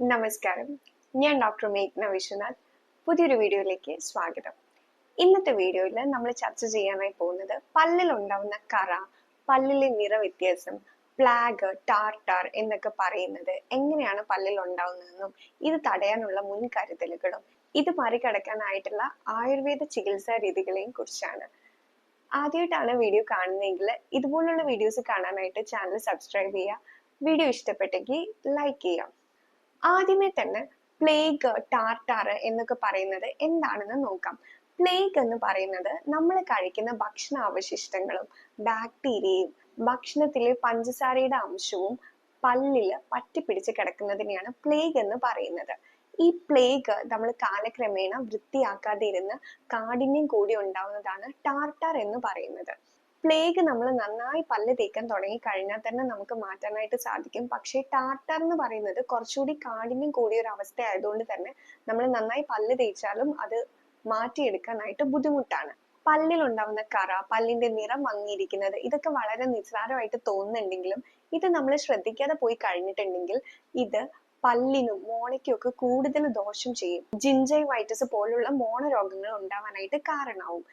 നമസ്കാരം. ഞാൻ ഡോക്ടർ മേഘ്ന വിശ്വനാഥ് പുതിയൊരു വീഡിയോയിലേക്ക് സ്വാഗതം. ഇന്നത്തെ വീഡിയോയിൽ നമ്മൾ ചർച്ച ചെയ്യാനായി പോകുന്നത് പല്ലിൽ ഉണ്ടാവുന്ന കറ പല്ലിലെ നിറവ്യത്യാസം പ്ലാഗ് ടാർട്ടാർ എന്നൊക്കെ പറയുന്നത് എങ്ങനെയാണ് പല്ലിൽ ഉണ്ടാവുന്നതെന്നും ഇത് തടയാനുള്ള മുൻകരുതലുകളും ഇത് മറികടക്കാനായിട്ടുള്ള ആയുർവേദ ചികിത്സാ രീതികളെയും കുറിച്ചാണ്. ആദ്യമായിട്ടാണ് വീഡിയോ കാണുന്നതെങ്കിൽ ഇതുപോലുള്ള വീഡിയോസ് കാണാനായിട്ട് ചാനൽ സബ്സ്ക്രൈബ് ചെയ്യുക. വീഡിയോ ഇഷ്ടപ്പെട്ടെങ്കിൽ ലൈക്ക് ചെയ്യാം ആദ്യമേ തന്നെ പ്ലേഗ് ടാർട്ടാർ എന്നൊക്കെ പറയുന്നത് എന്താണെന്ന് നോക്കാം. പ്ലേഗ് എന്ന് പറയുന്നത് നമ്മൾ കഴിക്കുന്ന ഭക്ഷണ അവശിഷ്ടങ്ങളും ബാക്ടീരിയയും ഭക്ഷണത്തിലെ പഞ്ചസാരയുടെ അംശവും പല്ലിൽ പറ്റിപ്പിടിച്ച് കിടക്കുന്നതിനെയാണ് പ്ലേഗ് എന്ന് പറയുന്നത്. ഈ പ്ലേഗ് നമ്മൾ കാലക്രമേണ വൃത്തിയാക്കാതെ ഇരുന്ന് കാഠിന്യം കൂടി ഉണ്ടാവുന്നതാണ് ടാർട്ടാർ എന്ന് പറയുന്നത്. പ്ലേഗ് നമ്മൾ നന്നായി പല്ല് തേക്കാൻ തുടങ്ങി കഴിഞ്ഞാൽ തന്നെ നമുക്ക് മാറ്റാനായിട്ട് സാധിക്കും. പക്ഷേ ടാർട്ടർ എന്ന് പറയുന്നത് കുറച്ചുകൂടി കാഠിന്യം കൂടിയ ഒരു അവസ്ഥ ആയതുകൊണ്ട് തന്നെ നമ്മൾ നന്നായി പല്ല് തേച്ചാലും അത് മാറ്റിയെടുക്കാനായിട്ട് ബുദ്ധിമുട്ടാണ്. പല്ലിൽ ഉണ്ടാവുന്ന കറ പല്ലിന്റെ നിറം മങ്ങിയിരിക്കുന്നത് ഇതൊക്കെ വളരെ നിസ്സാരമായിട്ട് തോന്നുന്നുണ്ടെങ്കിലും ഇത് നമ്മൾ ശ്രദ്ധിക്കാതെ പോയി കഴിഞ്ഞിട്ടുണ്ടെങ്കിൽ ഇത് പല്ലിനും മോണയ്ക്കും ഒക്കെ കൂടുതൽ ദോഷം ചെയ്യും. ജിഞ്ചൈവൈറ്റിസ് പോലുള്ള മോണ രോഗങ്ങൾ ഉണ്ടാവാനായിട്ട് കാരണമാവും.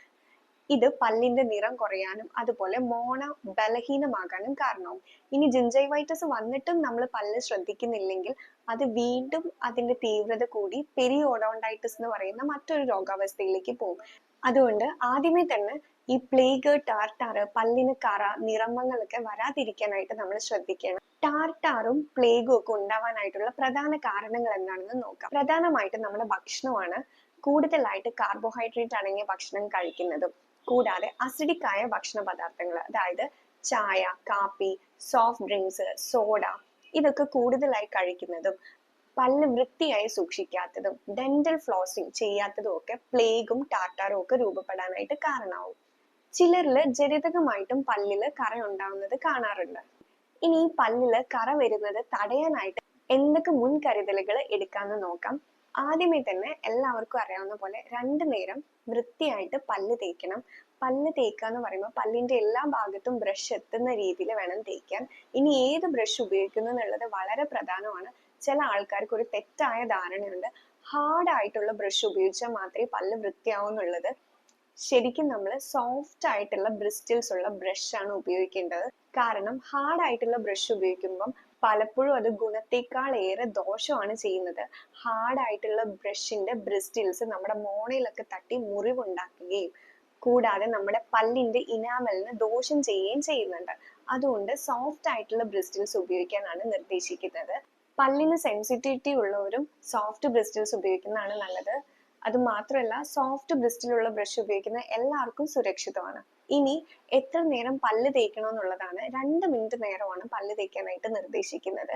ഇത് പല്ലിന്റെ നിറം കുറയാനും അതുപോലെ മോണ ബലഹീനമാകാനും കാരണവും. ഇനി ജിഞ്ചൈവൈറ്റസ് വന്നിട്ടും നമ്മൾ പല്ല് ശ്രദ്ധിക്കുന്നില്ലെങ്കിൽ അത് വീണ്ടും അതിന്റെ തീവ്രത കൂടി പെരിയോഡോണ്ടൈറ്റിസ് എന്ന് പറയുന്ന മറ്റൊരു രോഗാവസ്ഥയിലേക്ക് പോകും. അതുകൊണ്ട് ആദ്യമേ തന്നെ ഈ പ്ലേഗ് ടാർട്ടാറ് പല്ലിന് കറ നിറമങ്ങളൊക്കെ വരാതിരിക്കാനായിട്ട് നമ്മൾ ശ്രദ്ധിക്കണം. ടാർട്ടാറും പ്ലേഗും ഒക്കെ ഉണ്ടാവാനായിട്ടുള്ള പ്രധാന കാരണങ്ങൾ എന്താണെന്ന് നോക്കാം. പ്രധാനമായിട്ട് നമ്മുടെ ഭക്ഷണമാണ് കൂടുതലായിട്ട് കാർബോഹൈഡ്രേറ്റ് അടങ്ങിയ ഭക്ഷണം കഴിക്കുന്നതും. കൂടാതെ അസിഡിക് ആയ ഭക്ഷണ പദാർത്ഥങ്ങൾ അതായത് ചായ കാപ്പി സോഫ്റ്റ് ഡ്രിങ്ക്സ് സോഡ ഇതൊക്കെ കൂടുതലായി കഴിക്കുന്നതും പല്ല് വൃത്തിയായി സൂക്ഷിക്കാത്തതും ഡെന്റൽ ഫ്ലോസിങ് ചെയ്യാത്തതും ഒക്കെ പ്ലേഗും ടാറ്റാറും ഒക്കെ രൂപപ്പെടാനായിട്ട് കാരണമാവും. ചിലരിൽ ജനിതകമായിട്ടും പല്ലിൽ കറ ഉണ്ടാവുന്നത് കാണാറുണ്ട്. ഇനി ഈ പല്ലിൽ കറ വരുന്നത് തടയാനായിട്ട് എന്തൊക്കെ മുൻകരുതലുകൾ എടുക്കാമെന്ന് നോക്കാം. ആദ്യമേ തന്നെ എല്ലാവർക്കും അറിയാവുന്ന പോലെ രണ്ടു നേരം വൃത്തിയായിട്ട് പല്ല് തേക്കണം. പല്ല് തേക്കുക എന്ന് പറയുമ്പോൾ പല്ലിന്റെ എല്ലാ ഭാഗത്തും ബ്രഷ് എത്തുന്ന രീതിയിൽ വേണം തേക്കാൻ. ഇനി ഏത് ബ്രഷ് ഉപയോഗിക്കുന്നു എന്നുള്ളത് വളരെ പ്രധാനമാണ്. ചില ആൾക്കാർക്ക് ഒരു തെറ്റായ ധാരണയുണ്ട്. ഹാർഡ് ആയിട്ടുള്ള ബ്രഷ് ഉപയോഗിച്ചാൽ മാത്രമേ പല്ല് വൃത്തിയാവുന്നുള്ളത് ശരിക്കും നമ്മൾ സോഫ്റ്റ് ആയിട്ടുള്ള ബ്രിസ്റ്റിൽസ് ഉള്ള ബ്രഷ് ആണ് ഉപയോഗിക്കേണ്ടത്. കാരണം ഹാർഡ് ആയിട്ടുള്ള ബ്രഷ് ഉപയോഗിക്കുമ്പം പലപ്പോഴും അത് ഗുണത്തേക്കാൾ ഏറെ ദോഷമാണ് ചെയ്യുന്നത്. ഹാർഡ് ആയിട്ടുള്ള ബ്രഷിന്റെ ബ്രിസ്റ്റിൽസ് നമ്മുടെ മോണയിലൊക്കെ തട്ടി മുറിവുണ്ടാക്കുകയും കൂടാതെ നമ്മുടെ പല്ലിന്റെ ഇനാമലിന് ദോഷം ചെയ്യുകയും ചെയ്യുന്നുണ്ട്. അതുകൊണ്ട് സോഫ്റ്റ് ആയിട്ടുള്ള ബ്രിസ്റ്റിൽസ് ഉപയോഗിക്കാനാണ് നിർദ്ദേശിക്കുന്നത്. പല്ലിന് സെൻസിറ്റിവിറ്റി ഉള്ളവരും സോഫ്റ്റ് ബ്രിസ്റ്റിൽസ് ഉപയോഗിക്കുന്നതാണ് നല്ലത്. അത് മാത്രമല്ല സോഫ്റ്റ് ബ്രിസ്റ്റിലുള്ള ബ്രഷ് ഉപയോഗിക്കുന്ന എല്ലാവർക്കും സുരക്ഷിതമാണ്. ഇനി എത്ര നേരം പല്ല് തേക്കണമെന്നുള്ളതാണ് രണ്ട് മിനിറ്റ് നേരമാണ് പല്ല് തേക്കാനായിട്ട് നിർദ്ദേശിക്കുന്നത്.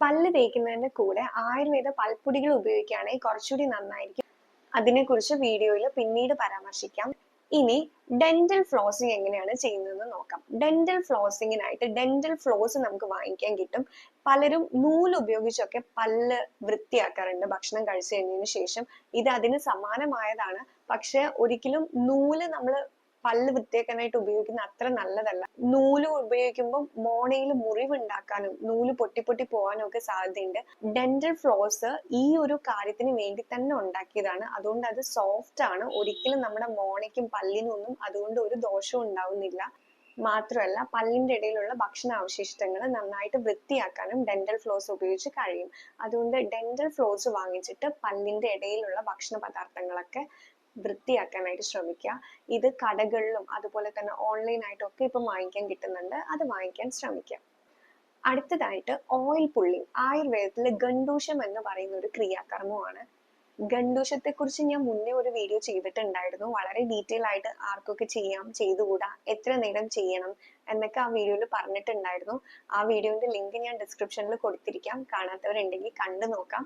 പല്ല് തേക്കുന്നതിന്റെ കൂടെ ആയുർവേദ പൽപ്പൊടികൾ ഉപയോഗിക്കുകയാണെങ്കിൽ കുറച്ചുകൂടി നന്നായിരിക്കും. അതിനെക്കുറിച്ച് വീഡിയോയിൽ പിന്നീട് പരാമർശിക്കാം. ഇനി ഡെന്റൽ ഫ്ലോസിങ് എങ്ങനെയാണ് ചെയ്യുന്നതെന്ന് നോക്കാം. ഡെന്റൽ ഫ്ലോസിങ്ങിനായിട്ട് ഡെന്റൽ ഫ്ലോസ് നമുക്ക് വാങ്ങിക്കാൻ കിട്ടും. പലരും നൂൽ ഉപയോഗിച്ചൊക്കെ പല്ല് വൃത്തിയാക്കാറുണ്ട് ഭക്ഷണം കഴിച്ചു കഴിഞ്ഞതിന് ശേഷം. ഇത് അതിന് സമാനമായതാണ്. പക്ഷെ ഒരിക്കലും നൂൽ നമ്മൾ പല്ല് വൃത്തിയാക്കാനായിട്ട് ഉപയോഗിക്കുന്ന അത്ര നല്ലതല്ല. നൂൽ ഉപയോഗിക്കുമ്പോൾ മോണയിൽ മുറിവുണ്ടാക്കാനും നൂൽ പൊട്ടി പൊട്ടി പോകാനും ഒക്കെ സാധ്യതയുണ്ട്. ഡെന്റൽ ഫ്ലോസ് ഈ ഒരു കാര്യത്തിന് വേണ്ടി തന്നെ ഉണ്ടാക്കിയതാണ്. അതുകൊണ്ട് അത് സോഫ്റ്റ് ആണ്. ഒരിക്കലും നമ്മുടെ മോണയ്ക്കും പല്ലിനും ഒന്നും അതുകൊണ്ട് ഒരു ദോഷവും ഉണ്ടാവുന്നില്ല. മാത്രമല്ല പല്ലിന്റെ ഇടയിലുള്ള ഭക്ഷണ അവശിഷ്ടങ്ങൾ നന്നായിട്ട് വൃത്തിയാക്കാനും ഡെന്റൽ ഫ്ലോസ് ഉപയോഗിച്ച് കഴിയും. അതുകൊണ്ട് ഡെന്റൽ ഫ്ലോസ് വാങ്ങിച്ചിട്ട് പല്ലിന്റെ ഇടയിലുള്ള ഭക്ഷണ പദാർത്ഥങ്ങളൊക്കെ വൃത്തിയാക്കാനായിട്ട് ശ്രമിക്കുക. ഇത് കടകളിലും അതുപോലെ തന്നെ ഓൺലൈൻ ആയിട്ടും ഒക്കെ ഇപ്പം വാങ്ങിക്കാൻ കിട്ടുന്നുണ്ട്. അത് വാങ്ങിക്കാൻ ശ്രമിക്കുക അടുത്തതായിട്ട് ഓയിൽ പുള്ളിങ് ആയുർവേദത്തിലെ ഗണ്ടൂഷം എന്ന് പറയുന്ന ഒരു ക്രിയാകർമ്മമാണ്. ഗണ്ടൂഷത്തെ കുറിച്ച് ഞാൻ മുന്നേ ഒരു വീഡിയോ ചെയ്തിട്ടുണ്ടായിരുന്നു. വളരെ ഡീറ്റെയിൽ ആയിട്ട് ആർക്കൊക്കെ ചെയ്യാം ചെയ്തുകൂടാ എത്ര നേരം ചെയ്യണം എന്നൊക്കെ ആ വീഡിയോയിൽ പറഞ്ഞിട്ടുണ്ടായിരുന്നു. ആ വീഡിയോന്റെ ലിങ്ക് ഞാൻ ഡിസ്ക്രിപ്ഷനിൽ കൊടുത്തിരിക്കാം. കാണാത്തവരുണ്ടെങ്കിൽ കണ്ടു നോക്കാം.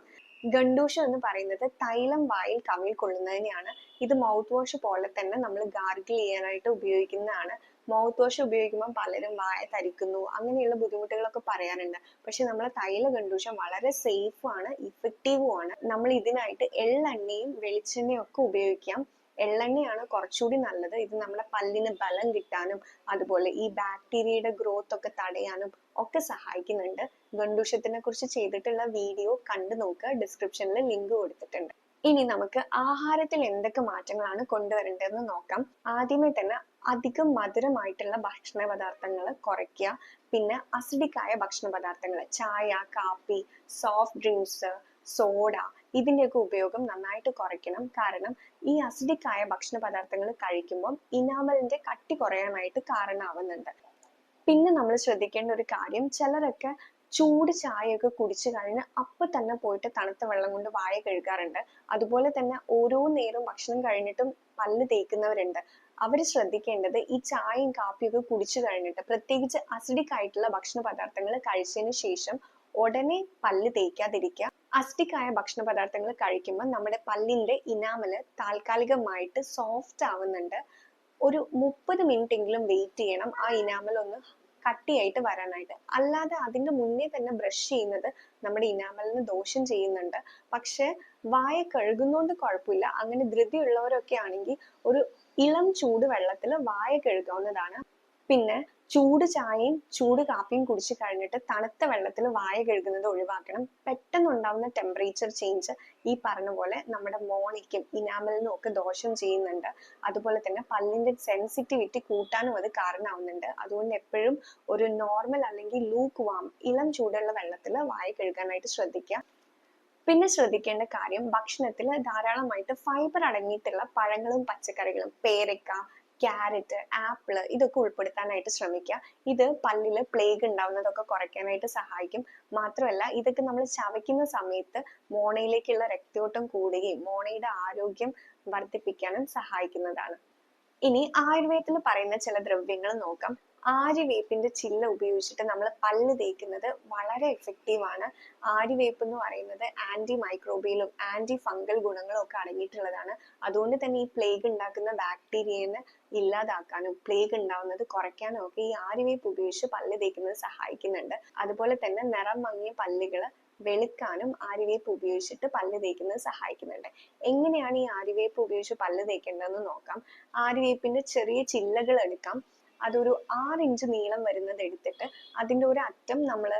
ഗണ്ടൂഷം എന്ന് പറയുന്നത് തൈലം വായിൽ കവിൾ കൊള്ളുന്നതിനെയാണ് ഇത് മൗത്ത് വാഷ് പോലെ തന്നെ നമ്മൾ ഗാർഗിൾ ചെയ്യാനായിട്ട് ഉപയോഗിക്കുന്നതാണ്. മൗത്ത് വാഷ് ഉപയോഗിക്കുമ്പോൾ പലരും വായ തരിക്കുന്നു അങ്ങനെയുള്ള ബുദ്ധിമുട്ടുകളൊക്കെ പറയാറുണ്ട്. പക്ഷെ നമ്മൾ തൈല കണ്ടൂഷം വളരെ സേഫ് ആണ് ഇഫക്റ്റീവും ആണ്. നമ്മൾ ഇതിനായിട്ട് എള്ളെണ്ണയും വെളിച്ചെണ്ണയും ഒക്കെ ഉപയോഗിക്കാം. എള്ളെണ്ണയാണ് കുറച്ചുകൂടി നല്ലത്. ഇത് നമ്മുടെ പല്ലിന് ബലം കിട്ടാനും അതുപോലെ ഈ ബാക്ടീരിയയുടെ ഗ്രോത്ത് ഒക്കെ തടയാനും ഒക്കെ സഹായിക്കുന്നുണ്ട്. ഗണ്ടൂഷത്തിനെ കുറിച്ച് ചെയ്തിട്ടുള്ള വീഡിയോ കണ്ടു നോക്കുക. ഡിസ്ക്രിപ്ഷനിൽ ലിങ്ക് കൊടുത്തിട്ടുണ്ട്. ഇനി നമുക്ക് ആഹാരത്തിൽ എന്തൊക്കെ മാറ്റങ്ങളാണ് കൊണ്ടുവരേണ്ടതെന്ന് നോക്കാം. ആദ്യമേ തന്നെ അധികം മധുരമായിട്ടുള്ള ഭക്ഷണ പദാർത്ഥങ്ങൾ കുറയ്ക്കുക. പിന്നെ അസിഡിക് ആയ ഭക്ഷണ പദാർത്ഥങ്ങൾ ചായ കാപ്പി സോഫ്റ്റ് ഡ്രിങ്ക്സ് സോഡ ഇതിന്റെയൊക്കെ ഉപയോഗം നന്നായിട്ട് കുറയ്ക്കണം. കാരണം ഈ അസിഡിക് ആയ ഭക്ഷണ പദാർത്ഥങ്ങൾ കഴിക്കുമ്പോൾ ഇനാമലിന്റെ കട്ടി കുറയാനായിട്ട് കാരണമാവുന്നുണ്ട്. പിന്നെ നമ്മൾ ശ്രദ്ധിക്കേണ്ട ഒരു കാര്യം ചിലരൊക്കെ ചൂട് ചായയൊക്കെ കുടിച്ചു കഴിഞ്ഞ് അപ്പൊ തന്നെ പോയിട്ട് തണുത്ത വെള്ളം കൊണ്ട് വായ കഴുകാറുണ്ട്. അതുപോലെ തന്നെ ഓരോ നേരവും ഭക്ഷണം കഴിഞ്ഞിട്ടും പല്ല് തേക്കുന്നവരുണ്ട്. അവർ ശ്രദ്ധിക്കേണ്ടത് ഈ ചായയും കാപ്പിയൊക്കെ കുടിച്ചു കഴിഞ്ഞിട്ട് പ്രത്യേകിച്ച് അസിഡിക് ആയിട്ടുള്ള ഭക്ഷണ പദാർത്ഥങ്ങൾ കഴിച്ചതിന് ശേഷം ഉടനെ പല്ല് തേക്കാതിരിക്കുക. അസ്റ്റിക് ആയ ഭക്ഷണ പദാർത്ഥങ്ങൾ കഴിക്കുമ്പോൾ നമ്മുടെ പല്ലിന്റെ ഇനാമൽ താൽക്കാലികമായിട്ട് സോഫ്റ്റ് ആവുന്നുണ്ട്. ഒരു മുപ്പത് മിനിറ്റ് എങ്കിലും വെയിറ്റ് ചെയ്യണം ആ ഇനാമൽ ഒന്ന് കട്ടിയായിട്ട് വരാനായിട്ട്. അല്ലാതെ അതിന്റെ മുന്നേ തന്നെ ബ്രഷ് ചെയ്യുന്നത് നമ്മുടെ ഇനാമലിന് ദോഷം ചെയ്യുന്നുണ്ട്. പക്ഷെ വായ കഴുകുന്നോണ്ട് കുഴപ്പമില്ല. അങ്ങനെ ധൃതിയുള്ളവരൊക്കെ ആണെങ്കിൽ ഒരു ഇളം ചൂട് വെള്ളത്തിൽ വായ കഴുകാവുന്നതാണ്. പിന്നെ ചൂട് ചായയും ചൂട് കാപ്പിയും കുടിച്ചു കഴിഞ്ഞിട്ട് തണുത്ത വെള്ളത്തിൽ വായ കഴുകുന്നത് ഒഴിവാക്കണം. പെട്ടെന്ന് ഉണ്ടാവുന്ന ടെമ്പറേച്ചർ ചേഞ്ച് ഈ പറഞ്ഞ പോലെ നമ്മുടെ മോണയ്ക്കും ഇനാമലിനും ഒക്കെ ദോഷം ചെയ്യുന്നുണ്ട്. അതുപോലെ തന്നെ പല്ലിന്റെ സെൻസിറ്റിവിറ്റി കൂട്ടാനും അത് കാരണമാവുന്നുണ്ട്. അതുകൊണ്ട് എപ്പോഴും ഒരു നോർമൽ അല്ലെങ്കിൽ ലൂക്ക് വാം ഇളം ചൂടുള്ള വെള്ളത്തിൽ വായ കഴുകാനായിട്ട് ശ്രദ്ധിക്കുക. പിന്നെ ശ്രദ്ധിക്കേണ്ട കാര്യം ഭക്ഷണത്തിൽ ധാരാളമായിട്ട് ഫൈബർ അടങ്ങിയിട്ടുള്ള പഴങ്ങളും പച്ചക്കറികളും പേരക്ക ക്യാരറ്റ് ആപ്പിൾ ഇതൊക്കെ ഉൾപ്പെടുത്താനായിട്ട് ശ്രമിക്കുക. ഇത് പല്ലിൽ പ്ലേഗ് ഉണ്ടാവുന്നതൊക്കെ കുറയ്ക്കാനായിട്ട് സഹായിക്കും. മാത്രമല്ല ഇതൊക്കെ നമ്മൾ ചവയ്ക്കുന്ന സമയത്ത് മോണയിലേക്കുള്ള രക്തയോട്ടം കൂടുകയും മോണയുടെ ആരോഗ്യം വർദ്ധിപ്പിക്കാനും സഹായിക്കുന്നതാണ്. ഇനി ആയുർവേദത്തിൽ പറയുന്ന ചില ദ്രവ്യങ്ങൾ നോക്കാം. ആര്യവേപ്പിന്റെ ചില്ല ഉപയോഗിച്ചിട്ട് നമ്മൾ പല്ല് തേക്കുന്നത് വളരെ എഫക്റ്റീവ് ആണ്. ആര്യവേപ്പ് എന്ന് പറയുന്നത് ആന്റി മൈക്രോബിയലും ആന്റി ഫംഗൽ ഗുണങ്ങളും ഒക്കെ അടങ്ങിയിട്ടുള്ളതാണ്. അതുകൊണ്ട് തന്നെ ഈ പ്ലേഗ് ഉണ്ടാക്കുന്ന ബാക്ടീരിയനെ ഇല്ലാതാക്കാനും പ്ലേഗ് ഉണ്ടാവുന്നത് കുറയ്ക്കാനും ഒക്കെ ഈ ആര്യവേപ്പ് ഉപയോഗിച്ച് പല്ല് തേക്കുന്നത് സഹായിക്കുന്നുണ്ട്. അതുപോലെ തന്നെ നിറം മങ്ങിയ പല്ലുകൾ വെളുക്കാനും ആര്യവേപ്പ് ഉപയോഗിച്ചിട്ട് പല്ല് തേക്കുന്നത് സഹായിക്കുന്നുണ്ട്. എങ്ങനെയാണ് ഈ ആര്യവേപ്പ് ഉപയോഗിച്ച് പല്ല് തേക്കേണ്ടതെന്ന് നോക്കാം. ആര്യവേപ്പിന്റെ ചെറിയ ചില്ലകൾ എടുക്കാം. അതൊരു ആറ് ഇഞ്ച് നീളം വരുന്നത് എടുത്തിട്ട് അതിന്റെ ഒരു അറ്റം നമ്മൾ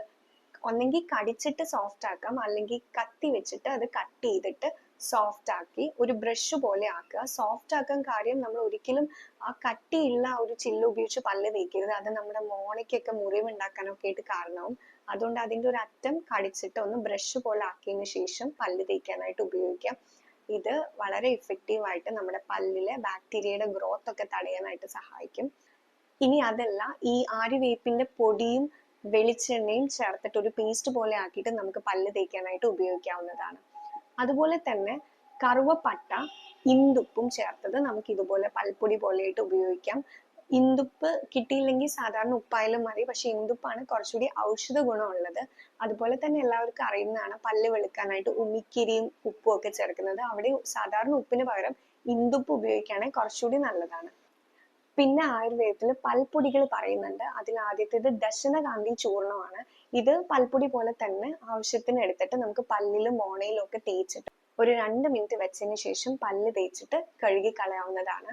ഒന്നെങ്കിൽ കടിച്ചിട്ട് സോഫ്റ്റ് ആക്കാം. അല്ലെങ്കിൽ കത്തി വെച്ചിട്ട് അത് കട്ട് ചെയ്തിട്ട് സോഫ്റ്റ് ആക്കി ഒരു ബ്രഷ് പോലെ ആക്കുക. സോഫ്റ്റ് ആക്കാൻ കാര്യം നമ്മൾ ഒരിക്കലും ആ കട്ടിയുള്ള ഒരു ചില്ല് ഉപയോഗിച്ച് പല്ല് തേക്കരുത്. അത് നമ്മുടെ മോണയ്ക്കൊക്കെ മുറിവുണ്ടാക്കാനൊക്കെ ആയിട്ട് കാരണവും അതുകൊണ്ട് അതിന്റെ ഒരു അറ്റം കടിച്ചിട്ട് ഒന്ന് ബ്രഷ് പോലെ ആക്കിയതിനു ശേഷം പല്ല് തേക്കാനായിട്ട് ഉപയോഗിക്കാം. ഇത് വളരെ ഇഫക്റ്റീവ് ആയിട്ട് നമ്മുടെ പല്ലിലെ ബാക്ടീരിയയുടെ ഗ്രോത്ത് ഒക്കെ തടയാനായിട്ട് സഹായിക്കും. ഇനി അതല്ല ഈ ആര്യവേപ്പിന്റെ പൊടിയും വെളിച്ചെണ്ണയും ചേർത്തിട്ട് ഒരു പേസ്റ്റ് പോലെ ആക്കിയിട്ട് നമുക്ക് പല്ല് തേക്കാനായിട്ട് ഉപയോഗിക്കാവുന്നതാണ്. അതുപോലെ തന്നെ കറുവപ്പട്ട ഇന്ദുപ്പും ചേർത്തത് നമുക്ക് ഇതുപോലെ പൽപ്പൊടി പോലെയായിട്ട് ഉപയോഗിക്കാം. ഇന്ദുപ്പ് കിട്ടിയില്ലെങ്കിൽ സാധാരണ ഉപ്പായാലും മതി. പക്ഷെ ഇന്ദുപ്പാണ് കുറച്ചുകൂടി ഔഷധ ഗുണമുള്ളത്. അതുപോലെ തന്നെ എല്ലാവർക്കും അറിയുന്നതാണ് പല്ല് വെളുക്കാനായിട്ട് ഉമിക്കിരിയും ഉപ്പും ഒക്കെ ചേർക്കുന്നത്. അവിടെ സാധാരണ ഉപ്പിന് പകരം ഇന്ദുപ്പ് ഉപയോഗിക്കുകയാണെങ്കിൽ കുറച്ചുകൂടി നല്ലതാണ്. പിന്നെ ആയുർവേദത്തിൽ പൽപ്പൊടികൾ പറയുന്നുണ്ട്. അതിൽ ആദ്യത്തേത് ദശനകാന്തി ചൂർണമാണ്. ഇത് പൽപ്പൊടി പോലെ തന്നെ ആവശ്യത്തിന് എടുത്തിട്ട് നമുക്ക് പല്ലിലും മോണയിലും ഒക്കെ തേച്ചിട്ട് ഒരു രണ്ട് മിനിറ്റ് വെച്ചതിന് ശേഷം പല്ല് തേച്ചിട്ട് കഴുകി കളയാവുന്നതാണ്.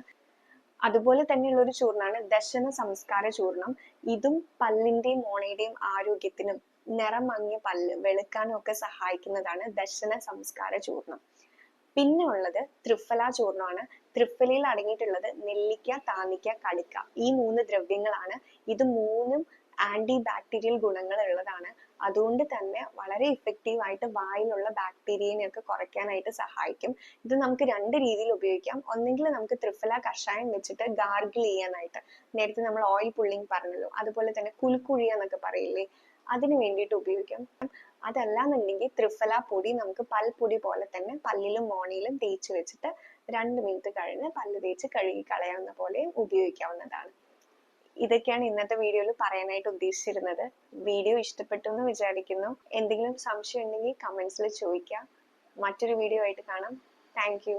അതുപോലെ തന്നെയുള്ള ഒരു ചൂർണമാണ് ദശന സംസ്കാര ചൂർണം. ഇതും പല്ലിന്റെയും മോണയുടെയും ആരോഗ്യത്തിനും നിറം മങ്ങിയ പല്ല് വെളുക്കാനും ഒക്കെ സഹായിക്കുന്നതാണ് ദശന സംസ്കാര ചൂർണം. പിന്നെ ഉള്ളത് ത്രിഫല ചൂർണമാണ്. ത്രിഫലയിൽ അടങ്ങിയിട്ടുള്ളത് നെല്ലിക്ക താന്നിക്ക കടുക്ക ഈ മൂന്ന് ദ്രവ്യങ്ങളാണ്. ഇത് മൂന്നും ആന്റി ബാക്ടീരിയൽ ഗുണങ്ങൾ ഉള്ളതാണ് അതുകൊണ്ട് തന്നെ വളരെ ഇഫക്റ്റീവ് ആയിട്ട് വായിലുള്ള ബാക്ടീരിയനെ ഒക്കെ കുറയ്ക്കാനായിട്ട് സഹായിക്കും. ഇത് നമുക്ക് രണ്ട് രീതിയിൽ ഉപയോഗിക്കാം. ഒന്നെങ്കിൽ നമുക്ക് ത്രിഫല കഷായം വെച്ചിട്ട് ഗാർഗിൾ ചെയ്യാനായിട്ട്. നേരത്തെ നമ്മൾ ഓയിൽ പുള്ളിങ് പറഞ്ഞല്ലോ. അതുപോലെ തന്നെ കുലുക്കുഴിയ എന്നൊക്കെ പറയില്ലേ? അതിന് വേണ്ടിയിട്ട് ഉപയോഗിക്കാം. അതല്ലാന്നുണ്ടെങ്കിൽ ത്രിഫല പൊടി നമുക്ക് പൽപ്പൊടി പോലെ തന്നെ പല്ലിലും മോണിയിലും തേച്ച് വെച്ചിട്ട് രണ്ട് മിനിറ്റ് കഴിഞ്ഞ് പല്ല് തേച്ച് കഴുകി കളയാവുന്ന പോലെ ഉപയോഗിക്കാവുന്നതാണ്. ഇതൊക്കെയാണ് ഇന്നത്തെ വീഡിയോയിൽ പറയാനായിട്ട് ഉദ്ദേശിച്ചിരുന്നത്. വീഡിയോ ഇഷ്ടപ്പെട്ടു എന്ന് വിചാരിക്കുന്നു. എന്തെങ്കിലും സംശയം ഉണ്ടെങ്കിൽ കമൻസിൽ ചോദിക്കാം. മറ്റൊരു വീഡിയോ ആയിട്ട് കാണാം. താങ്ക്